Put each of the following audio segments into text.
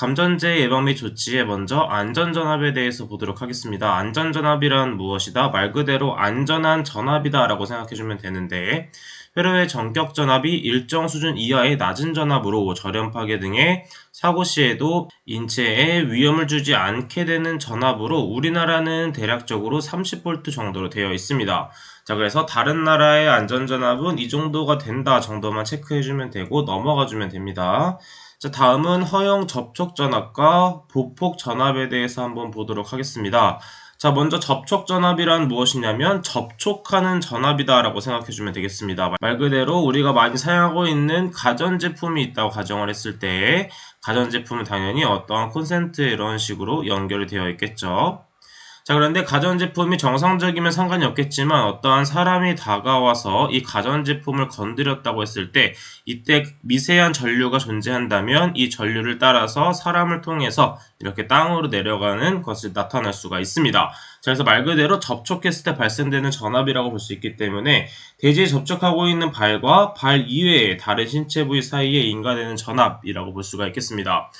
감전제 예방 및 조치에 먼저 안전전압에 대해서 보도록 하겠습니다. 안전전압이란 무엇이다? 말 그대로 안전한 전압이다 라고 생각해주면 되는데 회로의 전격 전압이 일정 수준 이하의 낮은 전압으로 절연 파괴 등의 사고 시에도 인체에 위험을 주지 않게 되는 전압으로 우리나라는 대략적으로 30V 정도로 되어 있습니다. 자, 그래서 다른 나라의 안전 전압은 이 정도가 된다 정도만 체크해 주면 되고 넘어가 주면 됩니다. 자, 다음은 허용 접촉 전압과 보폭 전압에 대해서 한번 보도록 하겠습니다. 자, 먼저 접촉 전압이란 무엇이냐면 접촉하는 전압이다라고 생각해 주면 되겠습니다. 말 그대로 우리가 많이 사용하고 있는 가전제품이 있다고 가정을 했을 때 가전제품은 당연히 어떠한 콘센트 이런 식으로 연결이 되어 있겠죠. 자, 그런데 가전제품이 정상적이면 상관이 없겠지만 어떠한 사람이 다가와서 이 가전제품을 건드렸다고 했을 때 이때 미세한 전류가 존재한다면 이 전류를 따라서 사람을 통해서 이렇게 땅으로 내려가는 것을 나타낼 수가 있습니다. 자, 그래서 말 그대로 접촉했을 때 발생되는 전압이라고 볼 수 있기 때문에 대지에 접촉하고 있는 발과 발 이외의 다른 신체 부위 사이에 인가되는 전압이라고 볼 수가 있겠습니다.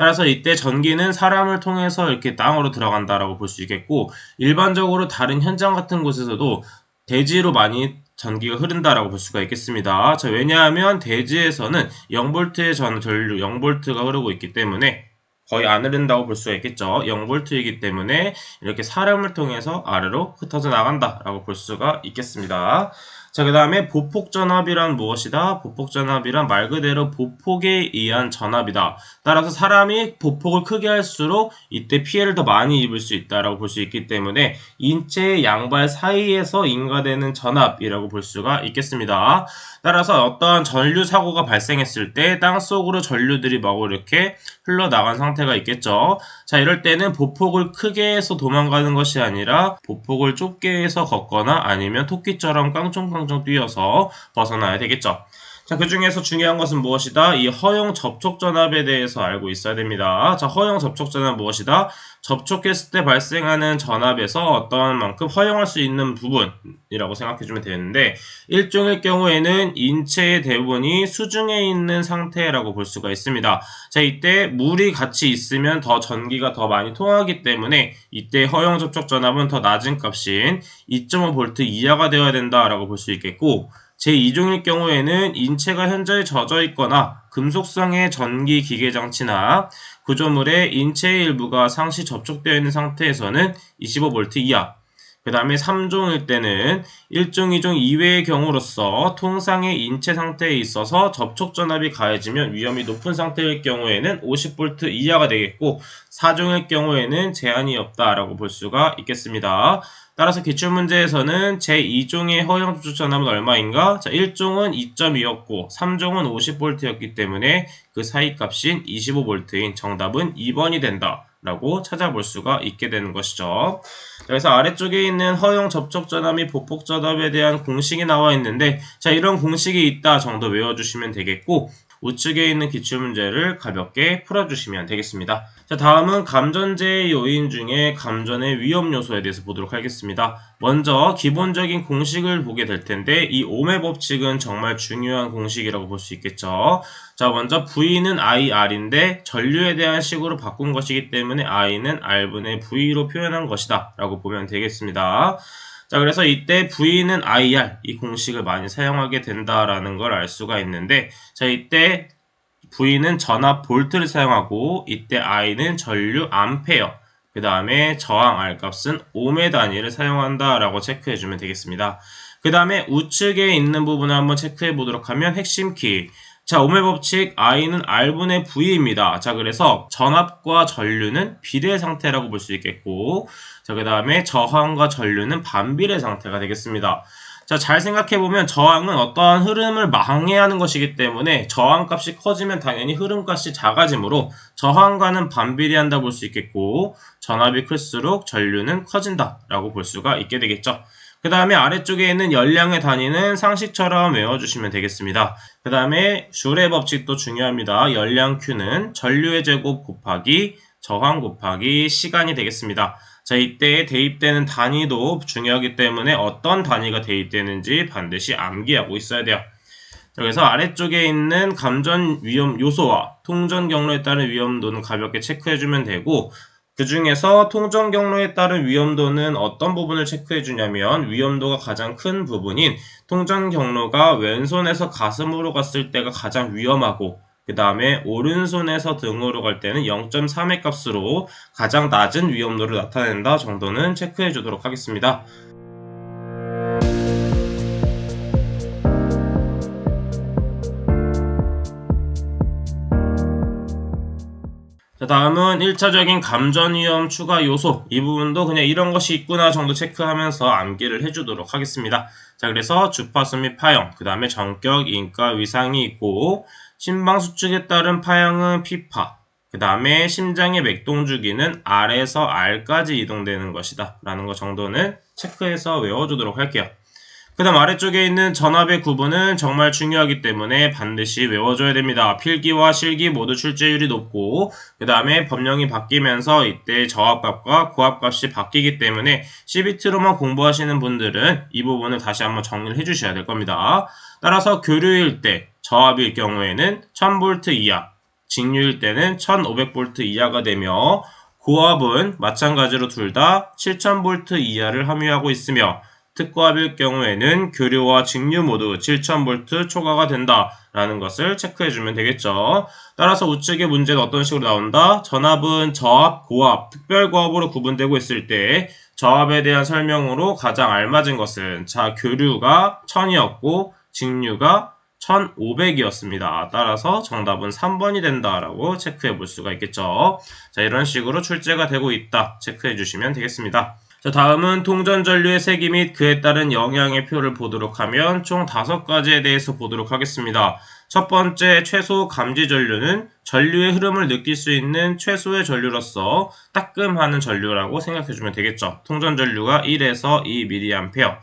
따라서 이때 전기는 사람을 통해서 이렇게 땅으로 들어간다라고 볼 수 있겠고 일반적으로 다른 현장 같은 곳에서도 대지로 많이 전기가 흐른다라고 볼 수가 있겠습니다. 자, 왜냐하면 대지에서는 0볼트의 전 전류 0볼트가 흐르고 있기 때문에 거의 안 흐른다고 볼 수가 있겠죠. 0볼트이기 때문에 이렇게 사람을 통해서 아래로 흩어져 나간다라고 볼 수가 있겠습니다. 자, 그 다음에 보폭 전압이란 무엇이다? 보폭 전압이란 말 그대로 보폭에 의한 전압이다. 따라서 사람이 보폭을 크게 할수록 이때 피해를 더 많이 입을 수 있다라고 볼 수 있기 때문에 인체의 양발 사이에서 인가되는 전압이라고 볼 수가 있겠습니다. 따라서 어떠한 전류 사고가 발생했을 때 땅속으로 전류들이 막 이렇게 흘러나간 상태가 있겠죠. 자, 이럴 때는 보폭을 크게 해서 도망가는 것이 아니라 보폭을 좁게 해서 걷거나 아니면 토끼처럼 깡총깡 총 뛰어서 벗어나야 되겠죠. 자, 그 중에서 중요한 것은 무엇이다? 이 허용 접촉 전압에 대해서 알고 있어야 됩니다. 자, 허용 접촉 전압 무엇이다? 접촉했을 때 발생하는 전압에서 어떠한 만큼 허용할 수 있는 부분이라고 생각해 주면 되는데, 일종의 경우에는 인체의 대부분이 수중에 있는 상태라고 볼 수가 있습니다. 자, 이때 물이 같이 있으면 더 전기가 더 많이 통하기 때문에 이때 허용 접촉 전압은 더 낮은 값인 2.5V 이하가 되어야 된다라고 볼 수 있겠고, 제2종일 경우에는 인체가 현저히 젖어 있거나 금속성의 전기 기계 장치나 구조물의 인체의 일부가 상시 접촉되어 있는 상태에서는 25V 이하. 그 다음에 3종일 때는 1종, 2종 이외의 경우로서 통상의 인체 상태에 있어서 접촉 전압이 가해지면 위험이 높은 상태일 경우에는 50V 이하가 되겠고 4종일 경우에는 제한이 없다라고 볼 수가 있겠습니다. 따라서 기출문제에서는 제2종의 허용 접촉 전압은 얼마인가? 자, 1종은 2.2였고 3종은 50V였기 때문에 그 사이 값인 25V인 정답은 2번이 된다. 라고 찾아볼 수가 있게 되는 것이죠. 그래서 아래쪽에 있는 허용 접촉 전압 및 보폭 전압에 대한 공식이 나와 있는데 자 이런 공식이 있다 정도 외워주시면 되겠고 우측에 있는 기출문제를 가볍게 풀어주시면 되겠습니다. 자, 다음은 감전제의 요인 중에 감전의 위험 요소에 대해서 보도록 하겠습니다. 먼저 기본적인 공식을 보게 될 텐데 이 오메 법칙은 정말 중요한 공식이라고 볼 수 있겠죠. 자, 먼저 V는 IR인데 전류에 대한 식으로 바꾼 것이기 때문에 I는 R분의 V로 표현한 것이다 라고 보면 되겠습니다. 자, 그래서 이때 V는 IR 이 공식을 많이 사용하게 된다라는 걸 알 수가 있는데 자, 이때 V는 전압 볼트를 사용하고 이때 I는 전류 암페어 그 다음에 저항 R 값은 오메 단위를 사용한다 라고 체크해 주면 되겠습니다. 그 다음에 우측에 있는 부분을 한번 체크해 보도록 하면 핵심 키 자, 오메 법칙 I는 R분의 V입니다. 자, 그래서 전압과 전류는 비례 상태라고 볼 수 있겠고, 자, 그 다음에 저항과 전류는 반비례 상태가 되겠습니다. 자, 잘 생각해보면 저항은 어떠한 흐름을 방해하는 것이기 때문에 저항값이 커지면 당연히 흐름값이 작아지므로 저항과는 반비례한다 볼 수 있겠고, 전압이 클수록 전류는 커진다 라고 볼 수가 있게 되겠죠. 그 다음에 아래쪽에 있는 열량의 단위는 상식처럼 외워주시면 되겠습니다. 그 다음에 슈레 법칙도 중요합니다. 열량 Q는 전류의 제곱 곱하기 저항 곱하기 시간이 되겠습니다. 자, 이때 대입되는 단위도 중요하기 때문에 어떤 단위가 대입되는지 반드시 암기하고 있어야 돼요. 그래서 아래쪽에 있는 감전 위험 요소와 통전 경로에 따른 위험도는 가볍게 체크해주면 되고 그 중에서 통전 경로에 따른 위험도는 어떤 부분을 체크해 주냐면 위험도가 가장 큰 부분인 통전 경로가 왼손에서 가슴으로 갔을 때가 가장 위험하고 그 다음에 오른손에서 등으로 갈 때는 0.3의 값으로 가장 낮은 위험도를 나타낸다 정도는 체크해 주도록 하겠습니다. 자, 다음은 1차적인 감전 위험 추가 요소. 이 부분도 그냥 이런 것이 있구나 정도 체크하면서 암기를 해주도록 하겠습니다. 자, 그래서 주파수 및 파형, 그 다음에 전격, 인가, 위상이 있고, 심방 수축에 따른 파형은 피파, 그 다음에 심장의 맥동 주기는 R에서 R까지 이동되는 것이다. 라는 것 정도는 체크해서 외워주도록 할게요. 그 다음 아래쪽에 있는 전압의 구분은 정말 중요하기 때문에 반드시 외워줘야 됩니다. 필기와 실기 모두 출제율이 높고 그 다음에 법령이 바뀌면서 이때 저압값과 고압값이 바뀌기 때문에 CBT로만 공부하시는 분들은 이 부분을 다시 한번 정리를 해주셔야 될 겁니다. 따라서 교류일 때 저압일 경우에는 1000V 이하, 직류일 때는 1500V 이하가 되며 고압은 마찬가지로 둘 다 7000V 이하를 함유하고 있으며 특고압일 경우에는 교류와 직류 모두 7000V 초과가 된다라는 것을 체크해주면 되겠죠. 따라서 우측의 문제는 어떤 식으로 나온다? 전압은 저압, 고압, 특별고압으로 구분되고 있을 때 저압에 대한 설명으로 가장 알맞은 것은 자 교류가 1000이었고 직류가 1500이었습니다. 따라서 정답은 3번이 된다라고 체크해 볼 수가 있겠죠. 자, 이런 식으로 출제가 되고 있다. 체크해 주시면 되겠습니다. 자, 다음은 통전 전류의 세기 및 그에 따른 영향의 표를 보도록 하면 총 다섯 가지에 대해서 보도록 하겠습니다. 첫 번째 최소 감지 전류는 전류의 흐름을 느낄 수 있는 최소의 전류로서 따끔하는 전류라고 생각해 주면 되겠죠. 통전 전류가 1에서 2mA.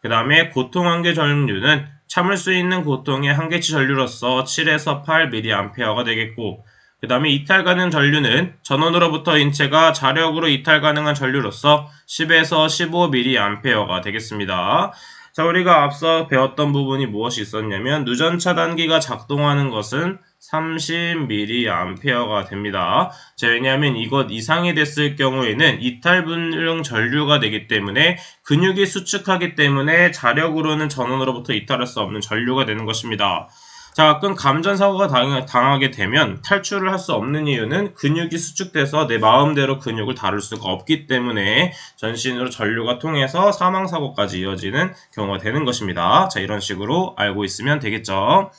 그 다음에 고통 한계 전류는 참을 수 있는 고통의 한계치 전류로서 7에서 8mA가 되겠고 그 다음에 이탈 가능 전류는 전원으로부터 인체가 자력으로 이탈 가능한 전류로서 10에서 15mA가 되겠습니다. 자, 우리가 앞서 배웠던 부분이 무엇이 있었냐면 누전 차 단기가 작동하는 것은 30mA가 됩니다. 자, 왜냐하면 이것 이상이 됐을 경우에는 이탈 분량 전류가 되기 때문에 근육이 수축하기 때문에 자력으로는 전원으로부터 이탈할 수 없는 전류가 되는 것입니다. 자, 가끔 감전사고가 당하게 되면 탈출을 할 수 없는 이유는 근육이 수축돼서 내 마음대로 근육을 다룰 수가 없기 때문에 전신으로 전류가 통해서 사망사고까지 이어지는 경우가 되는 것입니다. 자, 이런 식으로 알고 있으면 되겠죠.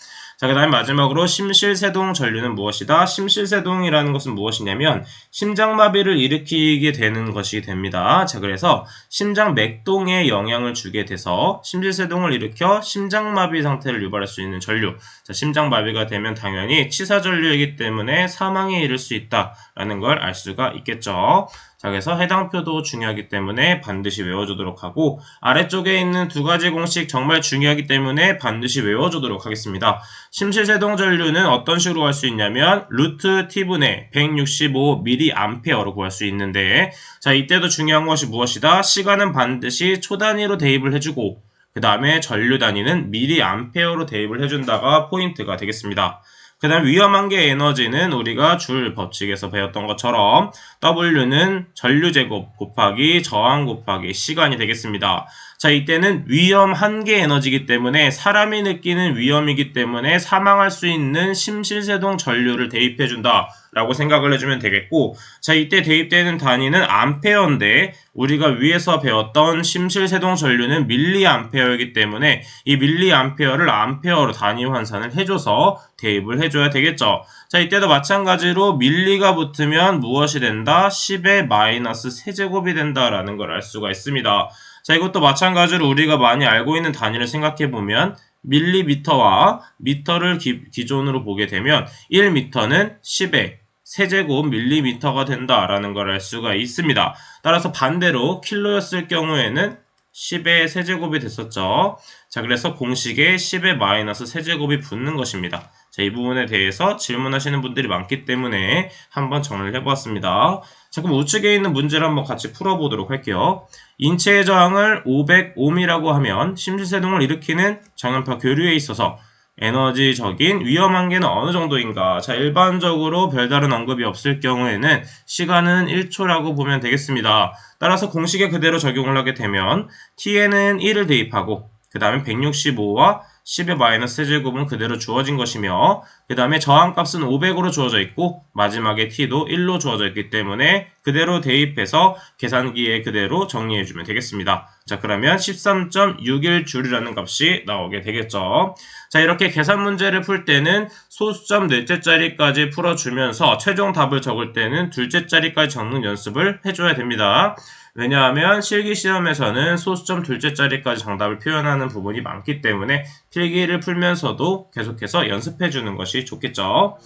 자, 그 다음에 마지막으로 심실세동 전류는 무엇이다? 심실세동이라는 것은 무엇이냐면 심장마비를 일으키게 되는 것이 됩니다. 자, 그래서 심장 맥동에 영향을 주게 돼서 심실세동을 일으켜 심장마비 상태를 유발할 수 있는 전류. 자, 심장마비가 되면 당연히 치사전류이기 때문에 사망에 이를 수 있다라는 걸 알 수가 있겠죠. 자, 그래서 해당 표도 중요하기 때문에 반드시 외워주도록 하고 아래쪽에 있는 두 가지 공식 정말 중요하기 때문에 반드시 외워주도록 하겠습니다. 심실세동 전류는 어떤 식으로 구할 수 있냐면 루트 t분의 165mA로 구할 수 있는데 자 이때도 중요한 것이 무엇이다? 시간은 반드시 초 단위로 대입을 해주고 그 다음에 전류 단위는 mA로 대입을 해준다가 포인트가 되겠습니다. 그 다음 위험한계 에너지는 우리가 줄 법칙에서 배웠던 것처럼 W는 전류 제곱 곱하기 저항 곱하기 시간이 되겠습니다. 자, 이때는 위험 한계 에너지이기 때문에 사람이 느끼는 위험이기 때문에 사망할 수 있는 심실세동 전류를 대입해 준다. 라고 생각을 해주면 되겠고 자 이때 대입되는 단위는 암페어인데 우리가 위에서 배웠던 심실세동 전류는 밀리암페어이기 때문에 이 밀리암페어를 암페어로 단위 환산을 해줘서 대입을 해줘야 되겠죠 자 이때도 마찬가지로 밀리가 붙으면 무엇이 된다? 10의 마이너스 세제곱이 된다라는 걸 알 수가 있습니다 자 이것도 마찬가지로 우리가 많이 알고 있는 단위를 생각해 보면 밀리미터와 미터를 기, 존으로 보게 되면 1미터는 10의 세제곱 밀리미터가 된다라는 걸 알 수가 있습니다. 따라서 반대로 킬로였을 경우에는 10의 세제곱이 됐었죠. 자, 그래서 공식에 10의 마이너스 세제곱이 붙는 것입니다. 자, 이 부분에 대해서 질문하시는 분들이 많기 때문에 한번 정리를 해보았습니다. 자, 그럼 우측에 있는 문제를 한번 같이 풀어보도록 할게요. 인체의 저항을 500옴이라고 하면 심실세동을 일으키는 정연파 교류에 있어서 에너지적인 위험 한계는 어느 정도인가? 자, 일반적으로 별다른 언급이 없을 경우에는 시간은 1초라고 보면 되겠습니다. 따라서 공식에 그대로 적용을 하게 되면 t에는 1을 대입하고 그 다음에 165와 10의 마이너스 세제곱은 그대로 주어진 것이며 그 다음에 저항값은 500으로 주어져 있고 마지막에 t도 1로 주어져 있기 때문에 그대로 대입해서 계산기에 그대로 정리해주면 되겠습니다. 자 그러면 13.61줄이라는 값이 나오게 되겠죠. 자 이렇게 계산 문제를 풀 때는 소수점 넷째 자리까지 풀어주면서 최종 답을 적을 때는 둘째 자리까지 적는 연습을 해줘야 됩니다. 왜냐하면 실기 시험에서는 소수점 둘째 자리까지 정답을 표현하는 부분이 많기 때문에 필기를 풀면서도 계속해서 연습해 주는 것이 좋겠죠.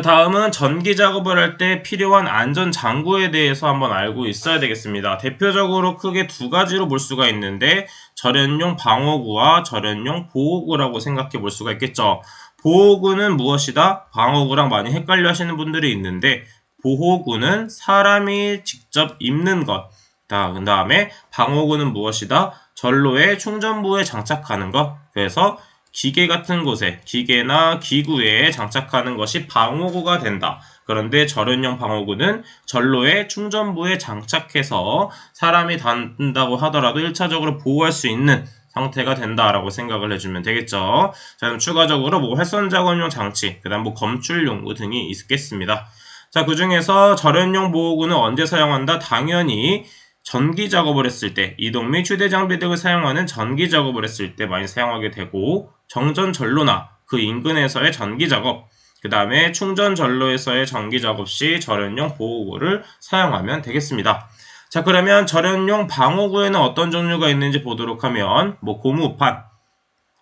자, 다음은 전기 작업을 할 때 필요한 안전 장구에 대해서 한번 알고 있어야 되겠습니다. 대표적으로 크게 두 가지로 볼 수가 있는데 절연용 방어구와 절연용 보호구라고 생각해 볼 수가 있겠죠. 보호구는 무엇이다? 방어구랑 많이 헷갈려 하시는 분들이 있는데 보호구는 사람이 직접 입는 것. 그 다음에 방어구는 무엇이다? 전로의 충전부에 장착하는 것. 그래서 기계 같은 곳에 기계나 기구에 장착하는 것이 방호구가 된다. 그런데 절연형 방호구는 전로의 충전부에 장착해서 사람이 닿는다고 하더라도 1차적으로 보호할 수 있는 상태가 된다라고 생각을 해주면 되겠죠. 자, 그럼 추가적으로 뭐 활선 작업용 장치, 그 다음 뭐 검출용 등이 있겠습니다. 자, 그 중에서 절연용 보호구는 언제 사용한다? 당연히 전기 작업을 했을 때, 이동 및 휴대 장비 등을 사용하는 전기 작업을 했을 때 많이 사용하게 되고, 정전 전로나 그 인근에서의 전기 작업, 그 다음에 충전 전로에서의 전기 작업 시 절연용 보호구를 사용하면 되겠습니다. 자, 그러면 절연용 방호구에는 어떤 종류가 있는지 보도록 하면, 뭐 고무판,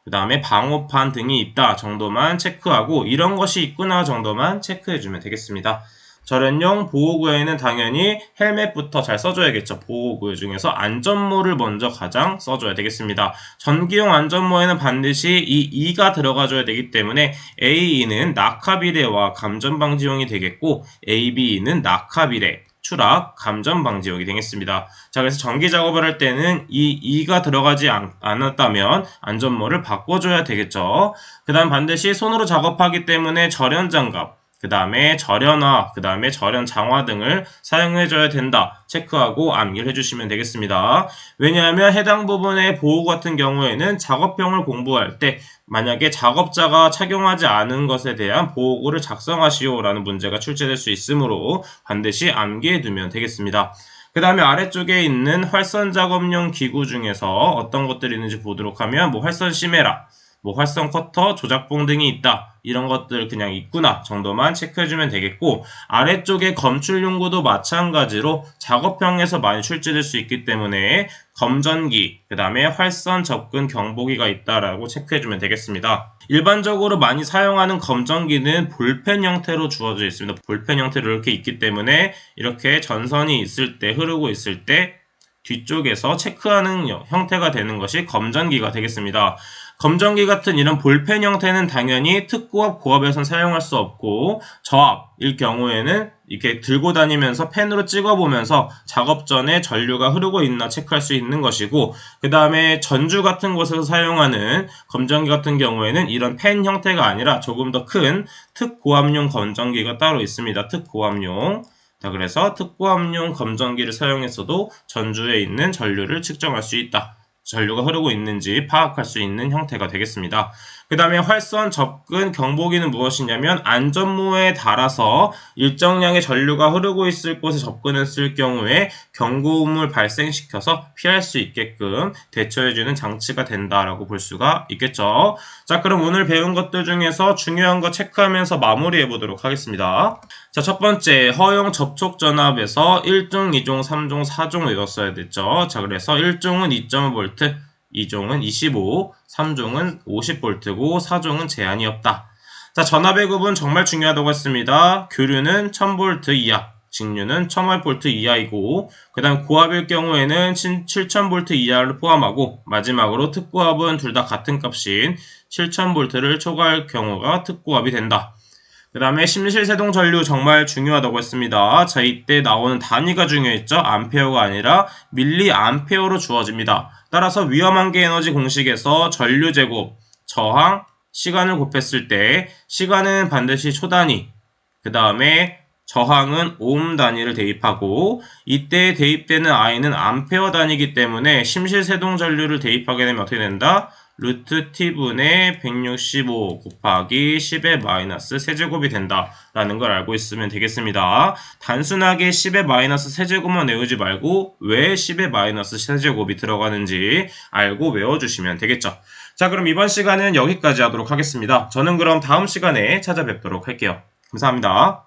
그 다음에 방호판 등이 있다 정도만 체크하고, 이런 것이 있구나 정도만 체크해주면 되겠습니다. 절연용 보호구에는 당연히 헬멧부터 잘 써줘야겠죠. 보호구 중에서 안전모를 먼저 가장 써줘야 되겠습니다. 전기용 안전모에는 반드시 이 2가 들어가줘야 되기 때문에 AE는 낙하비례와 감전방지용이 되겠고 ABE는 낙하비례, 추락, 감전 방지용이 되겠습니다. 자, 그래서 전기 작업을 할 때는 이 2가 들어가지 않, 았다면 안전모를 바꿔줘야 되겠죠. 그 다음 반드시 손으로 작업하기 때문에 절연 장갑, 그 다음에 절연화, 그 다음에 절연 장화 등을 사용해줘야 된다. 체크하고 암기를 해주시면 되겠습니다. 왜냐하면 해당 부분의 보호 같은 경우에는 작업형을 공부할 때 만약에 작업자가 착용하지 않은 것에 대한 보호구를 작성하시오라는 문제가 출제될 수 있으므로 반드시 암기해 두면 되겠습니다. 그 다음에 아래쪽에 있는 활선 작업용 기구 중에서 어떤 것들이 있는지 보도록 하면 뭐 활선 시메라, 뭐 활성 커터, 조작봉 등이 있다. 이런 것들 그냥 있구나 정도만 체크해주면 되겠고 아래쪽에 검출 용구도 마찬가지로 작업형에서 많이 출제될 수 있기 때문에 검전기, 그 다음에 활선 접근 경보기가 있다라고 체크해주면 되겠습니다. 일반적으로 많이 사용하는 검전기는 볼펜 형태로 주어져 있습니다. 볼펜 형태로 이렇게 있기 때문에 이렇게 전선이 있을 때 흐르고 있을 때 뒤쪽에서 체크하는 형태가 되는 것이 검전기가 되겠습니다. 검정기 같은 이런 볼펜 형태는 당연히 특고압, 고압에선 사용할 수 없고 저압일 경우에는 이렇게 들고 다니면서 펜으로 찍어보면서 작업 전에 전류가 흐르고 있나 체크할 수 있는 것이고 그 다음에 전주 같은 곳에서 사용하는 검정기 같은 경우에는 이런 펜 형태가 아니라 조금 더 큰 특고압용 검정기가 따로 있습니다. 특고압용 자, 그래서 특고압용 검정기를 사용해서도 전주에 있는 전류를 측정할 수 있다. 전류가 흐르고 있는지 파악할 수 있는 형태가 되겠습니다. 그 다음에 활선 접근 경보기는 무엇이냐면 안전모에 달아서 일정량의 전류가 흐르고 있을 곳에 접근했을 경우에 경고음을 발생시켜서 피할 수 있게끔 대처해주는 장치가 된다라고 볼 수가 있겠죠. 자 그럼 오늘 배운 것들 중에서 중요한 거 체크하면서 마무리해 보도록 하겠습니다. 자, 첫 번째, 허용 접촉 전압에서 1종, 2종, 3종, 4종 외웠어야 됐죠. 자, 그래서 1종은 2.5V, 2종은 25, 3종은 50V고 4종은 제한이 없다. 자, 전압의 구분 정말 중요하다고 했습니다. 교류는 1000V 이하, 직류는 1000V 이하이고 그 다음 고압일 경우에는 7000V 이하를 포함하고 마지막으로 특고압은 둘 다 같은 값인 7000V를 초과할 경우가 특고압이 된다. 그 다음에 심실세동 전류 정말 중요하다고 했습니다. 자, 이때 나오는 단위가 중요했죠. 암페어가 아니라 밀리 암페어로 주어집니다. 따라서 위험한 계 에너지 공식에서 전류 제곱, 저항, 시간을 곱했을 때 시간은 반드시 초단위, 그 다음에 저항은 오hm 단위를 대입하고 이때 대입되는 I는 암페어 단위이기 때문에 심실세동 전류를 대입하게 되면 어떻게 된다? 루트 t분의 165 곱하기 10의 마이너스 세제곱이 된다 라는 걸 알고 있으면 되겠습니다. 단순하게 10의 마이너스 세제곱만 외우지 말고 왜 10의 마이너스 세제곱이 들어가는지 알고 외워주시면 되겠죠. 자 그럼 이번 시간은 여기까지 하도록 하겠습니다. 저는 그럼 다음 시간에 찾아뵙도록 할게요. 감사합니다.